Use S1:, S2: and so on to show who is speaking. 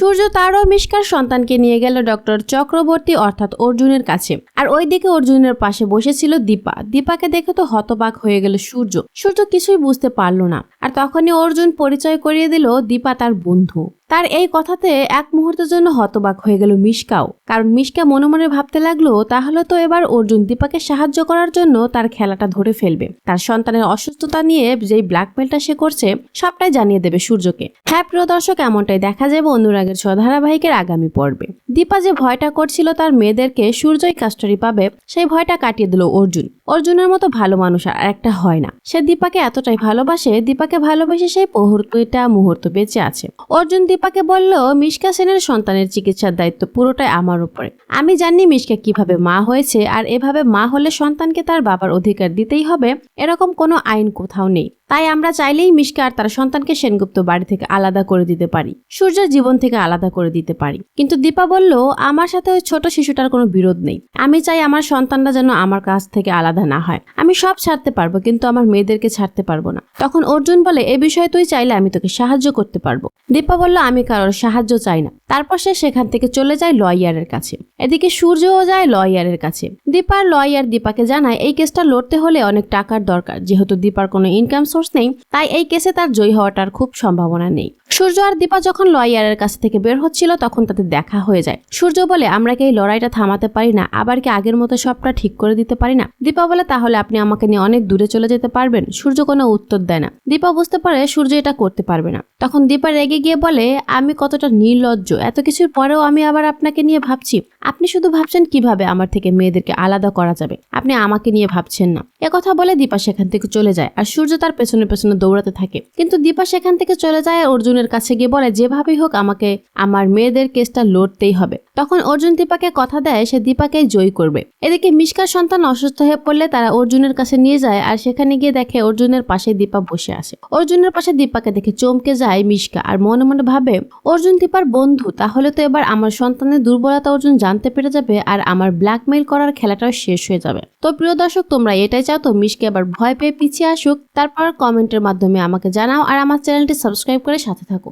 S1: সূর্য তারও মিষ্কার সন্তানকে নিয়ে গেল ডক্টর চক্রবর্তী অর্থাৎ অর্জুনের কাছে। আর ওইদিকে অর্জুনের পাশে বসেছিল দীপা। দীপাকে দেখে তো হতবাক হয়ে গেল সূর্য। সূর্য কিছুই বুঝতে পারল না। আর তখনই অর্জুন পরিচয় করিয়ে দিল দীপা তার বন্ধু। তার এই কথাতে এক মুহূর্তের জন্য হতবাক হয়ে গেল মিশকাও। কারণ মিশকা মনে মনে ভাবতে লাগল, তাহলে তো এবার অর্জুন দীপাকে সাহায্য করার জন্য তার খেলাটা ধরে ফেলবে। তার সন্তানের অসুস্থতা নিয়ে যেই ব্ল্যাকমেলটা সে করছে, সবটাই জানিয়ে দেবে সূর্যকে। হ্যাঁ প্রিয় দর্শক, এমনটাই দেখা যাবে অনুরাগের ধারাবাহিকের আগামী পর্বে। দীপা যে ভয়টা করছিল তার মেয়েদেরকে সূর্যই কাস্টারি পাবে, সেই ভয়টা কাটিয়ে দিল অর্জুন। অর্জুনের মতো ভালো মানুষ আর একটা হয় না। সে দীপাকে এতটাই ভালোবাসে, দীপাকে ভালোবেসে সেই মুহূর্তটা, মুহূর্ত বেঁচে আছে। অর্জুন দীপাকে বলল, মিশকা সেনের সন্তানের চিকিৎসার দায়িত্ব পুরোটাই আমার উপরে। আমি জানি মিশকা কীভাবে মা হয়েছে, আর এভাবে মা হলে সন্তানকে তার বাবার অধিকার দিতেই হবে, এরকম কোনো আইন কোথাও নেই। তাই আমরা চাইলেই মিশকে আর তার সন্তানকে সেনগুপ্ত বাড়ি থেকে আলাদা করে দিতে পারি, সূর্যের জীবন থেকে আলাদা করে দিতে পারি। কিন্তু দীপা বলল, আমার সাথে ওই ছোট শিশুটার কোনো বিরোধ নেই। আমি চাই আমার সন্তানরা যেন আমার কাছ থেকে আলাদা না হয়। আমি সব ছাড়তে পারব, কিন্তু আমার মেয়েদেরকে ছাড়তে পারব না। তখন অর্জুন বলে, এ বিষয়ে তুই চাইলে আমি তোকে সাহায্য করতে পারব। দীপা বলল, আমি কারোর সাহায্য চাই না। তারপর সে সেখান থেকে চলে যায় লয়ারের কাছে। এদিকে সূর্যও যায় লয়ারের কাছে। দীপার লয়ার দীপাকে জানায়, এই কেসটা লড়তে হলে অনেক টাকার দরকার। যেহেতু দীপার কোনো ইনকাম সোর্স নেই, তাই এই কেসে তার জয়ী হওয়াটার খুব সম্ভাবনা নেই। সূর্য আর দীপা যখন লয়ারের কাছ থেকে বের হচ্ছিল, তখন তাদের দেখা হয়ে যায়। সূর্য বলে, আমরা কি এই লড়াইটা থামাতে পারি না? আবার কি আগের মতো সবটা ঠিক করে দিতে পারি না? দীপা বলে, তাহলে আপনি আমাকে নিয়ে অনেক দূরে চলে যেতে পারবেন। সূর্য কোনো উত্তর দেয় না। দীপা বুঝতে পারে, সূর্য এটা করতে পারবে না। তখন দীপা রেগে গিয়ে বলে, আমি কতটা নির্লজ্জ। এত কিছুর পরেও আমি আবার আপনাকে নিয়ে ভাবছি। আপনি শুধু ভাবছেন কীভাবে আমার থেকে মেয়েদেরকে আলাদা করা যাবে? আপনি আমাকে নিয়ে ভাবছেন না। কথা বলে দীপা সেখান থেকে চলে যায়, আর সূর্য তার পেছনে পেছনে দৌড়াতে থাকে। কিন্তু দীপা সেখান থেকে চলে যায় আর অর্জুনের কাছে গিয়ে বলে, যেভাবেই হোক আমাকে, আমার মেয়েদের কেসটা লড়তেই হবে। তখন অর্জুন দীপাকে কথা দেয়, সে দীপাকেই জয়ী করবে। এদিকে মিশকার সন্তান অসুস্থ হয়ে পড়লে তারা অর্জুনের কাছে নিয়ে যায় আর সেখানে গিয়ে দেখে অর্জুনের পাশে দীপা বসে আসে অর্জুনের পাশে দীপাকে দেখে চমকে যায় মিশকা আর মনে মনে ভাবে, অর্জুন দীপার বন্ধু, তাহলে তো এবার আমার সন্তানের দুর্বলতা অর্জুন জানতে পেরে যাবে আর আমার ব্ল্যাকমেইল করার খেলাটাও শেষ হয়ে যাবে। তো প্রিয় দর্শক, তোমরা এটাই চাও তো? মিশকে আবার ভয় পেয়ে পিছিয়ে আসুক, তারপর কমেন্টের মাধ্যমে আমাকে জানাও আর আমার চ্যানেলটি সাবস্ক্রাইব করে সাথে থাকো